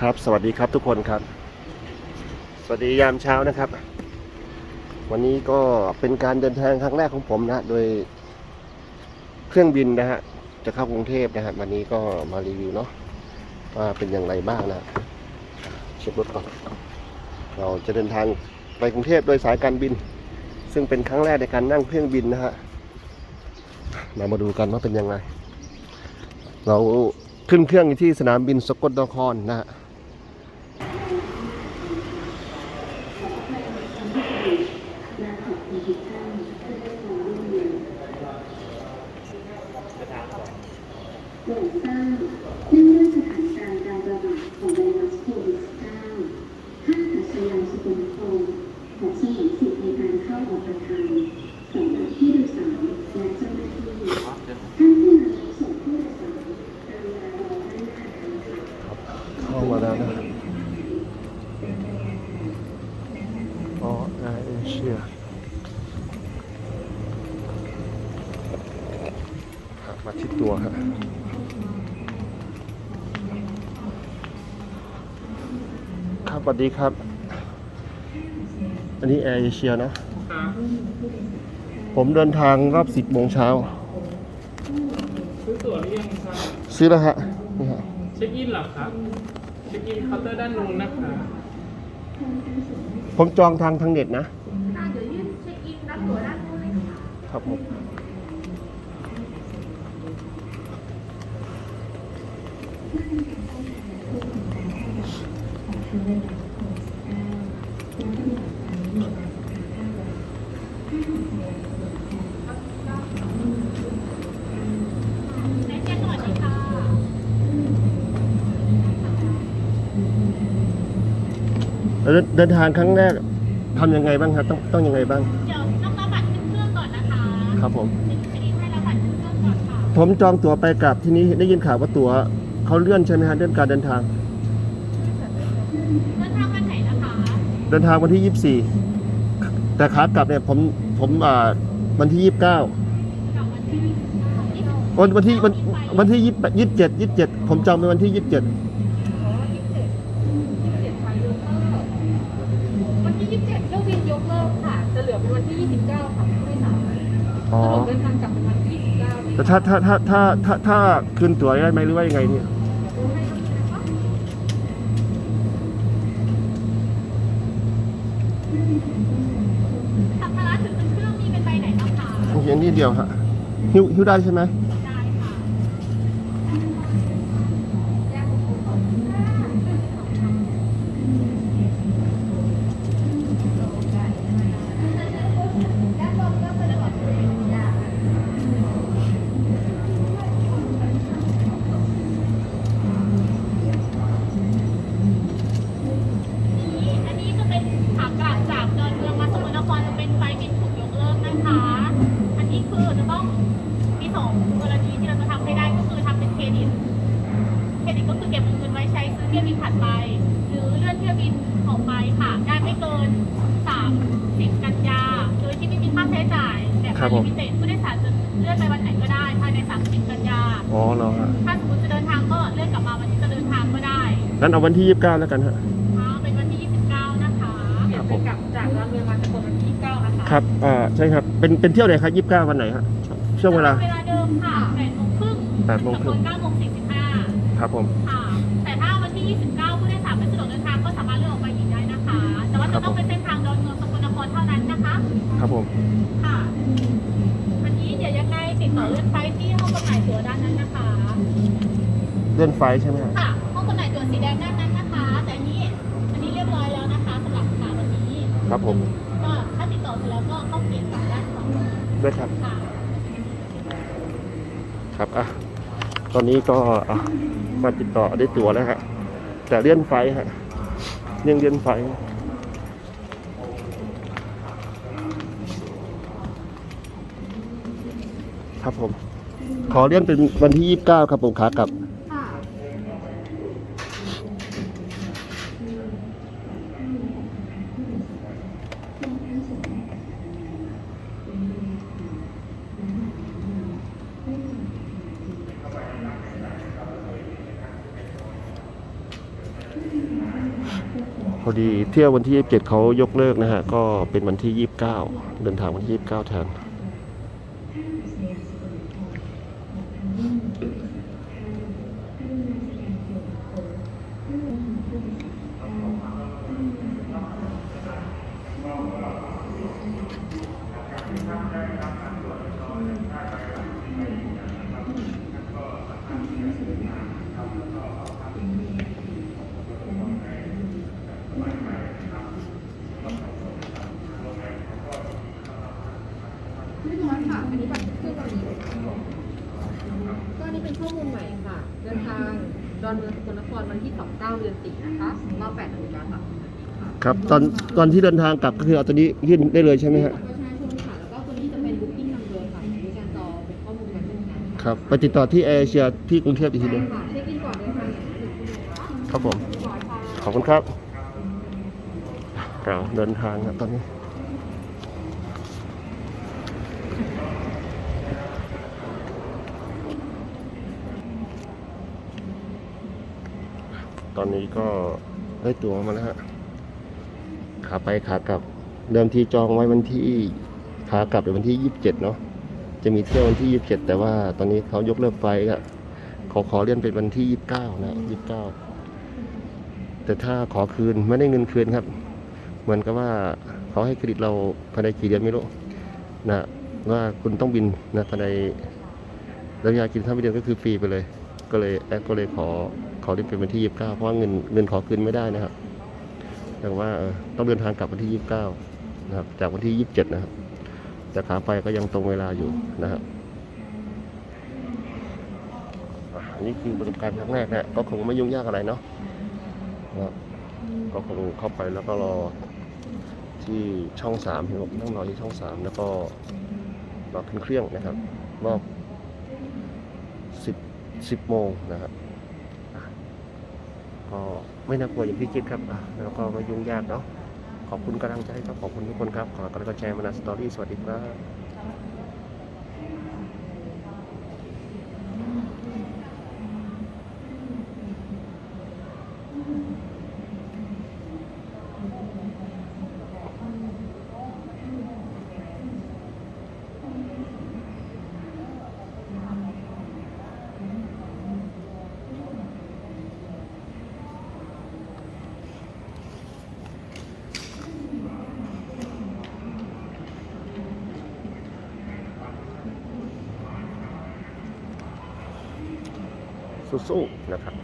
ครับ สวัสดีครับทุกคนครับ สวัสดียามเช้านะครับ วันนี้ก็เป็นการเดินทางครั้งแรกของผมนะ โดยเครื่องบินนะฮะ จะเข้ากรุงเทพนะฮะ วันนี้ก็มารีวิวเนาะว่าเป็นอย่างไรบ้างนะ เช็ครถก่อน เราจะเดินทางไปกรุงเทพโดยสายการบิน ซึ่งเป็นครั้งแรกในการนั่งเครื่องบินนะฮะ เรามาดูกันว่าเป็นยังไง เราขึ้นเครื่องที่สนามบินสกลนครนะฮะ โปรดทราบ เนื่องด้วยสถานการณ์การระบาดของไวรัสโควิด -19 ท่าอากาศยานสุวรรณภูมิขอสงวนสิทธิ์ในการเข้าออกอาคารสำหรับผู้โดยสารและเจ้าหน้าที่ท่านผู้นำส่งผู้โดยสารกรุณารอด้านหน้าอาคารค่ะ เข้ามาแล้วนะอ๋อแอร์เอเชียมาที่ตัวฮะ ครับสวัสดีครับ อันนี้แอร์เอเชียเนาะผมเดินทางรอบ10โมงเช้า ซื้อตั๋วหรือยังครับซื้อแล้วฮะนี่ฮะเช็คอินเหรอครับเช็คอินเคาน์เตอร์ด้านนู้นนะครับผมจองทางทางเน็ตนะ ค่ะเดี๋ยวยื่นเช็คอินรับตั๋วด้านนู้นเลยค่ะครับผม เดินเดินทางครั้งแรกทำยังไงบ้างครับต้องต้องยังไงบ้าง เดี๋ยวต้องรับบัตรขึ้นเครื่องก่อนนะคะครับผมจะดีให้รับบัตรขึ้นเครื่องก่อนค่ะ ผมจองตั๋วไปกลับที่นี้ได้ยินข่าวว่าตั๋วเขาเลื่อนใช่ไหมฮะเลื่อนการเดินทาง เดินทางวันไหนนะคะเดินทางวันที่ 24 แต่ขากลับเนี่ยผมผมอ่าวันที่ 29กับวันที่ยี่สิบวันวันที่วันวันที่ยี่ยี่สิบเจ็ดยี่สิบเจ็ดผมจองเป็นวันที่ยี่สิบเจ็ดวันที่27เที่ยวบินยกเลิกค่ะ จะเหลือเป็นวันที่29ค่ะผู้โดยสารอ๋อสรุปเดินทางกลับเป็นวันที่29แต่ถ้าถ้าถ้าถ้าถ้าถ้าคืนตั๋วได้ไหมหรือว่ายังไงเนี่ย ดูให้นะคะ สัมภาระถือขึ้นเครื่องมีเป็นใบไหนบ้างคะ ผมเขีย นิดเดียวฮะหิ้วหิ้วได้ใช่ไหม ยวบินถัดไป หรือเลื่อนเที่ยวบินออกไปค่ะ ได้ไม่เกิน 30 กันยา โดยที่ไม่มีค่าใช้จ่ายแบบลิมิเต็ดผู้โดยสารจะเลื่อนไปวันไหนก็ได้ภายใน 30 กันยา อ๋อเหรอฮะถ้าสมมติจะเดินทางก็เลื่อนกลับมาวันที่จะเดินทางก็ได้งั้นเอาวันที่ยี่สิบเก้าแล้วกันฮะ ค่ะเป็นวันที่ 29 นะคะเดี๋ยวไปกลับจากดอนเมืองมาจะกดวันที่29นะคะครับอ่าใช่ครับ เป็นเป็นเที่ยวไหนครับยี่สิบเก้าวันไหนฮะช่วงเวลา เวลาเดิมค่ะ8โมงครึ่งแปดโมงครึ่ง ถึ9โมง45 ครับผม ค่ะ ครับผมค่ะวันนี้เดี๋ยวยังไงติดต่อเลื่อนไฟที่ห้องจำหน่ายตั๋วด้านนั้นนะคะ เลื่อนไฟล์ใช่ไหมฮะค่ะ ห้องจำหน่ายตั๋วสีแดงด้านนั้นนะคะ แต่อันนี้ อันนี้เรียบร้อยแล้วนะคะสำหรับค่ะวันนี้ ครับผมก็ถ้าติดต่อเสร็จแล้วก็เข้าเปลี่ยนบัตรด้านของด้วยครับ ค่ะ ครับอะตอนนี้ก็อะมาติดต่อได้ตั๋วแล้วฮะแต่เลื่อนไฟล์ฮะเรื่องเลื่อนไฟ ครับผม ขอเลื่อนเป็นวันที่ยี่สิบเก้าครับผมขากลับ พอดีเที่ยววันที่ 27เขายกเลิกนะฮะ ก็เป็นวันที่ 29 เดินทางวันที่ 29 แทน อยค่ะอันนี้บัตรเครื่องตอนนี้ก็อันนี้เป็นข้อมูลใหม่ค่ะ เดินทางดอนเมืองสกลนครวันที่ 29 เดือน4นะคะรอบ8นาฬิกาค่ะครับ ตอนตอนที่เดินทางกลับก็คือเอาตัวนี้ยื่นได้เลยใช่ไหมฮะ ประชาชนค่ะ แล้วก็ตัวนี้จะเป็น booking number ค่ะในการจองเป็นข้อมูลการเดินทางครับ ไปติดต่อที่แอร์เชียที่กรุงเทพอีกทีหนึงค่ะเช็คอินก่อนเดินทางอย่างน้อยหนึ่งชั่วโมงนะคะครับผมเรียบร้อยค่ะขอบคุณครับเราเดินทางครับตอนนี้ อนนี้ก็ได้ตั๋วมาแล้วฮะขาไปขากลับ เดิมทีจองไว้วันที่ขากลับเป็นวันที่ยี่สิบเจ็ดเนาะจะมีเที่ยววันที่ยี่สิบเจ็ดแต่ว่าตอนนี้เขายกเลิกไปก็ขอขอเลื่อนเป็นวันที่ยี่สิบเก้านะยี่สิบเก้าแต่ถ้าขอคืนไม่ได้เงินคืนครับ เหมือนกับว่าเขาให้เครดิตเราภายในกี่เดือนไม่รู้นะว่าคุณต้องบินนะภายในระยะกินข้าไม่เดือนก็คือฟรีไปเลย ก็เลยแอดก็เลยขอ ขอรีบเป็นวันที่ยี่สิบเก้าเพราะว่าเงินเงินขอคืนไม่ได้นะครับแต่ว่าต้องเดินทางกลับวันที่ยี่สิบเก้านะครับ จากวันที่ยี่สิบเจ็ดนะครับ แต่ขาไปก็ยังตรงเวลาอยู่นะครับอันนี้คือประสบการณ์ครั้งแรกนะก็คงไม่ยุ่งยากอะไรเนาะนะก็คงเข้าไปแล้วก็รอที่ช่องสามเห็นบอกนั่งรอที่ช่องสามแล้วก็รอขึ้นเครื่องนะครับรอบสิบสิบโมงนะครับ ก็ไม่น่ากลัวอย่างที่คิดครับแล้วก็ไม่ยุ่งยากเนาะขอบคุณกำลังใจครับขอบคุณทุกคนครับขอกำลังใจมานาสตอรี่สวัสดีครับ สู้ๆนะครับ